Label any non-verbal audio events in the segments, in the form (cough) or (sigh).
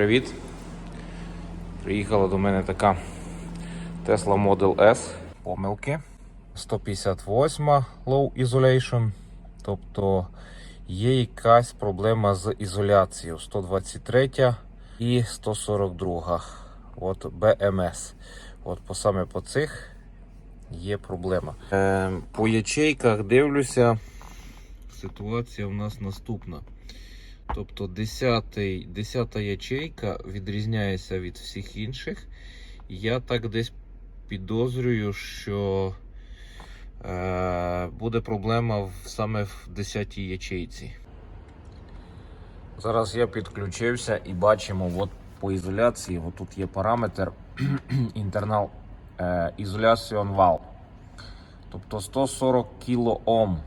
Привіт! Приїхала до мене така Tesla Model S. Помилки. 158 Low Isolation. Тобто є якась проблема з ізоляцією. 123 і 142. От BMS. От по саме по цих є проблема. Е, по ячейках дивлюся. Ситуація у нас наступна. Тобто 10, 10 ячейка відрізняється від всіх інших. Я так десь підозрюю, що е, буде проблема саме в 10 ячейці. Зараз я підключився і бачимо от по ізоляції, от тут є параметр (clears throat) е, Isolation Valve. Тобто 140 кОм.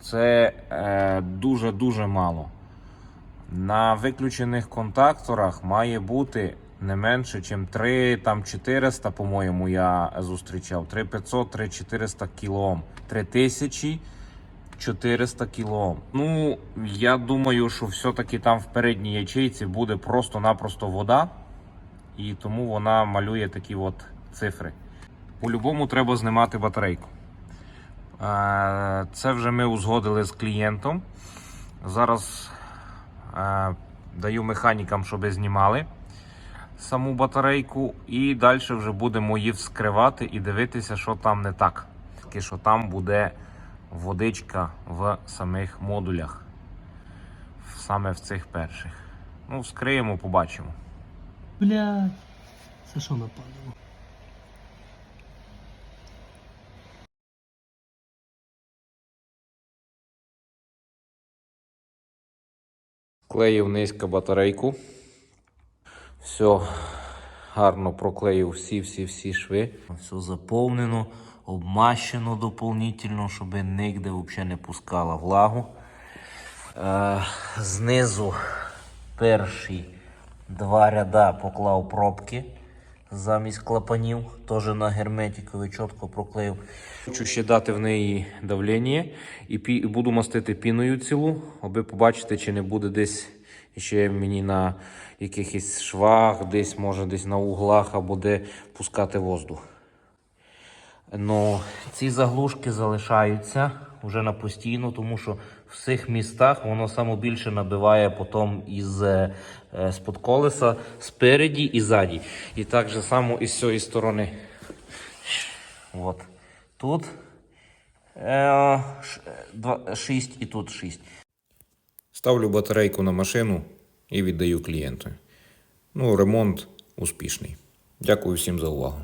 Це е, дуже-дуже мало. На виключених контакторах має бути не менше, ніж 3 там 400, по-моєму, я зустрічав. 3500, 3400 кілоом. 3400 кілоом. Ну, я думаю, що все-таки там в передній ячейці буде просто-напросто вода, і тому вона малює такі от цифри. По-любому треба знімати батарейку. Е, Це вже ми узгодили з клієнтом. Зараз даю механікам, щоб знімали саму батарейку, і далі вже будемо її вскривати і дивитися, що там не так. Що там буде водичка в самих модулях, саме в цих перших. Ну, вскриємо, побачимо. Блядь. Це що нападало? Клеїв низько батарейку. Все гарно проклеїв всі-всі-всі шви. Все заповнено, обмащено доповнительно, щоб нігде взагалі не пускала влагу. Е, знизу перші два ряда поклав пробки замість клапанів, теж на герметикові чітко проклеїв. Хочу ще дати в неї давлення і, буду мастити піною цілу, аби побачити, чи не буде десь ще мені на якихось швах, десь може десь на углах або де пускати воздух. Ну, ці заглушки залишаються вже на постійно, тому що в цих містах воно саме більше набиває потім із е, з-под колеса спереді і ззаді. І так же само і з цієї сторони. От. Тут 6 і тут 6. Ставлю батарейку на машину і віддаю клієнту. Ну, ремонт успішний. Дякую всім за увагу.